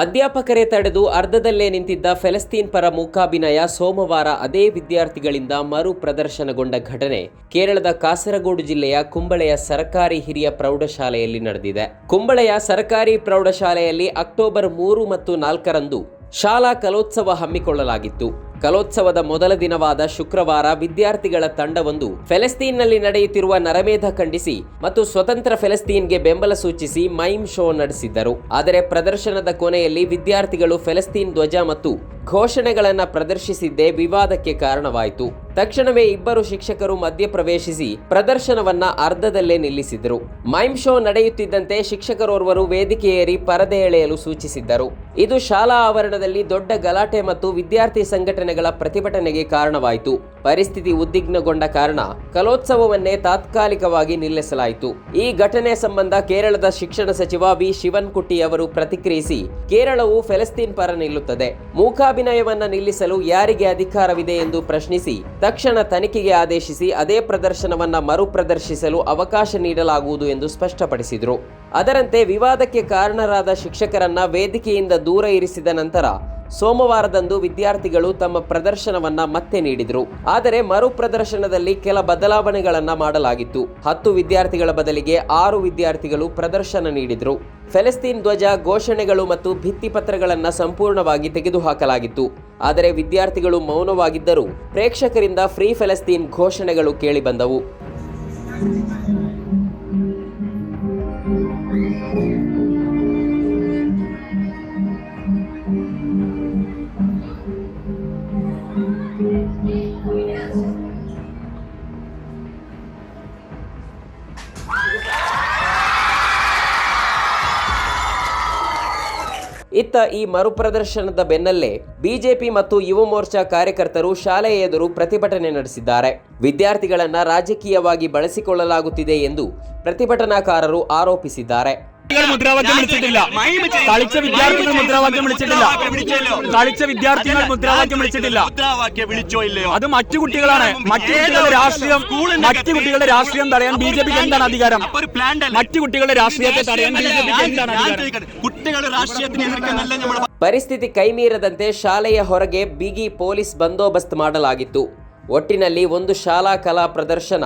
ಅಧ್ಯಾಪಕರೇ ತಡೆದು ಅರ್ಧದಲ್ಲೇ ನಿಂತಿದ್ದ ಫೆಲಸ್ತೀನ್ ಪರ ಮೂಕಾಭಿನಯ ಸೋಮವಾರ ಅದೇ ವಿದ್ಯಾರ್ಥಿಗಳಿಂದ ಮರು ಪ್ರದರ್ಶನಗೊಂಡ ಘಟನೆ. ಕೇರಳದ ಕಾಸರಗೋಡು ಜಿಲ್ಲೆಯ ಕುಂಬಳೆಯ ಸರ್ಕಾರಿ ಹಿರಿಯ ಪ್ರೌಢಶಾಲೆಯಲ್ಲಿ ನಡೆದಿದೆ. ಕುಂಬಳೆಯ ಸರ್ಕಾರಿ ಪ್ರೌಢಶಾಲೆಯಲ್ಲಿ ಅಕ್ಟೋಬರ್ ಮೂರು ಮತ್ತು ನಾಲ್ಕರಂದು ಶಾಲಾ ಕಲೋತ್ಸವ ಹಮ್ಮಿಕೊಳ್ಳಲಾಗಿತ್ತು. ಕಲೋತ್ಸವದ ಮೊದಲ ದಿನವಾದ ಶುಕ್ರವಾರ ವಿದ್ಯಾರ್ಥಿಗಳ ತಂಡವೊಂದು ಫೆಲೆಸ್ತೀನ್ನಲ್ಲಿ ನಡೆಯುತ್ತಿರುವ ನರಮೇಧ ಖಂಡಿಸಿ ಮತ್ತು ಸ್ವತಂತ್ರ ಫೆಲೆಸ್ತೀನ್ಗೆ ಬೆಂಬಲ ಸೂಚಿಸಿ ಮೈಮ್ ಶೋ ನಡೆಸಿದ್ದರು. ಆದರೆ ಪ್ರದರ್ಶನದ ಕೊನೆಯಲ್ಲಿ ವಿದ್ಯಾರ್ಥಿಗಳು ಫೆಲೆಸ್ತೀನ್ ಧ್ವಜ ಮತ್ತು ಘೋಷಣೆಗಳನ್ನು ಪ್ರದರ್ಶಿಸಿದ್ದೇ ವಿವಾದಕ್ಕೆ ಕಾರಣವಾಯಿತು. ತಕ್ಷಣವೇ ಇಬ್ಬರು ಶಿಕ್ಷಕರು ಮಧ್ಯಪ್ರವೇಶಿಸಿ ಪ್ರದರ್ಶನವನ್ನ ಅರ್ಧದಲ್ಲೇ ನಿಲ್ಲಿಸಿದರು ಮೈಮ್ ಶೋ ನಡೆಯುತ್ತಿದ್ದಂತೆ ಶಿಕ್ಷಕರೋರ್ವರು ವೇದಿಕೆ ಏರಿ ಪರದೆ ಎಳೆಯಲು ಸೂಚಿಸಿದ್ದರು. ಇದು ಶಾಲಾ ಆವರಣದಲ್ಲಿ ದೊಡ್ಡ ಗಲಾಟೆ ಮತ್ತು ವಿದ್ಯಾರ್ಥಿ ಸಂಘಟನೆಗಳ ಪ್ರತಿಭಟನೆಗೆ ಕಾರಣವಾಯಿತು. ಪರಿಸ್ಥಿತಿ ಉದ್ವಿಗ್ನಗೊಂಡ ಕಾರಣ ಕಲೋತ್ಸವವನ್ನೇ ತಾತ್ಕಾಲಿಕವಾಗಿ ನಿಲ್ಲಿಸಲಾಯಿತು. ಈ ಘಟನೆ ಸಂಬಂಧ ಕೇರಳದ ಶಿಕ್ಷಣ ಸಚಿವ ವಿ. ಶಿವನ್ಕುಟ್ಟಿ ಅವರು ಪ್ರತಿಕ್ರಿಯಿಸಿ, ಕೇರಳವು ಫೆಲಸ್ತೀನ್ ಪರ ನಿಲ್ಲುತ್ತದೆ. ಮೂಕಾಭಿನಯವನ್ನ ನಿಲ್ಲಿಸಲು ಯಾರಿಗೆ ಅಧಿಕಾರವಿದೆ ಎಂದು ಪ್ರಶ್ನಿಸಿ, ತಕ್ಷಣ ತನಿಖೆಗೆ ಆದೇಶಿಸಿ ಅದೇ ಪ್ರದರ್ಶನವನ್ನ ಮರು ಪ್ರದರ್ಶಿಸಲು ಅವಕಾಶ ನೀಡಲಾಗುವುದು ಎಂದು ಸ್ಪಷ್ಟಪಡಿಸಿದರು. ಅದರಂತೆ ವಿವಾದಕ್ಕೆ ಕಾರಣರಾದ ಶಿಕ್ಷಕರನ್ನ ವೇದಿಕೆಯಿಂದ ದೂರ ಇರಿಸಿದ ನಂತರ ಸೋಮವಾರದಂದು ವಿದ್ಯಾರ್ಥಿಗಳು ತಮ್ಮ ಪ್ರದರ್ಶನವನ್ನ ಮತ್ತೆ ನೀಡಿದರು. ಆದರೆ ಮರು ಪ್ರದರ್ಶನದಲ್ಲಿ ಕೆಲ ಬದಲಾವಣೆಗಳನ್ನ ಮಾಡಲಾಗಿತ್ತು. ಹತ್ತು ವಿದ್ಯಾರ್ಥಿಗಳ ಬದಲಿಗೆ ಆರು ವಿದ್ಯಾರ್ಥಿಗಳು ಪ್ರದರ್ಶನ ನೀಡಿದರು. ಫೆಲೆಸ್ತೀನ್ ಧ್ವಜ ಘೋಷಣೆಗಳು ಮತ್ತು ಭಿತ್ತಿಪತ್ರಗಳನ್ನು ಸಂಪೂರ್ಣವಾಗಿ ತೆಗೆದುಹಾಕಲಾಗಿತ್ತು. ಆದರೆ ವಿದ್ಯಾರ್ಥಿಗಳು ಮೌನವಾಗಿದ್ದರೂ ಪ್ರೇಕ್ಷಕರಿಂದ ಫ್ರೀ ಫೆಲೆಸ್ತೀನ್ ಘೋಷಣೆಗಳು ಕೇಳಿಬಂದವು. ಇತ್ತ ಈ ಮರುಪ್ರದರ್ಶನದ ಬೆನ್ನಲ್ಲೇ ಬಿಜೆಪಿ ಮತ್ತು ಯುವ ಮೋರ್ಚಾ ಕಾರ್ಯಕರ್ತರು ಶಾಲೆಯ ಎದುರು ಪ್ರತಿಭಟನೆ ನಡೆಸಿದ್ದಾರೆ. ವಿದ್ಯಾರ್ಥಿಗಳನ್ನು ರಾಜಕೀಯವಾಗಿ ಬಳಸಿಕೊಳ್ಳಲಾಗುತ್ತಿದೆ ಎಂದು ಪ್ರತಿಭಟನಾಕಾರರು ಆರೋಪಿಸಿದ್ದಾರೆ. മുദ്രാവാക്യം വിളിച്ചിട്ടില്ല കളിച്ച വിദ്യാർത്ഥികൾ മുദ്രാവാക്യം വിളിച്ചിട്ടില്ല കളിച്ച വിദ്യാർത്ഥികൾ മുദ്രാവാക്യം വിളിച്ചിട്ടില്ല മുദ്രാവാക്യം വിളിച്ചോ ഇല്ലയോ അത് മറ്റു കുട്ടികളാണ് മറ്റു കുട്ടികളുടെ രാഷ്ട്രീയം മറ്റു കുട്ടികളുടെ രാഷ്ട്രീയം തടയാൻ ബി ജെ പിക്ക് എന്താണ് അധികാരം അപ്പൊ ഒരു പ്ലാൻ മറ്റു കുട്ടികളുടെ രാഷ്ട്രീയത്തെ തടയാൻ ബി ജെ പിക്ക് എന്താണ് അധികാരം കുട്ടികൾ രാഷ്ട്രീയത്തിന് എതിർക്കുന്നല്ല നമ്മൾ ಪರಿಸ್ಥಿತಿ ಕೈಮೀರದಂತೆ ಶಾಲೆಯ ಹೊರಗೆ ಬಿಗಿ ಪೊಲೀಸ್ ಬಂದೋಬಸ್ತ್ ಮಾಡಲಾಗಿತ್ತು ಒಟ್ಟಿನಲ್ಲಿ ಒಂದು ಶಾಲಾ ಕಲಾ ಪ್ರದರ್ಶನ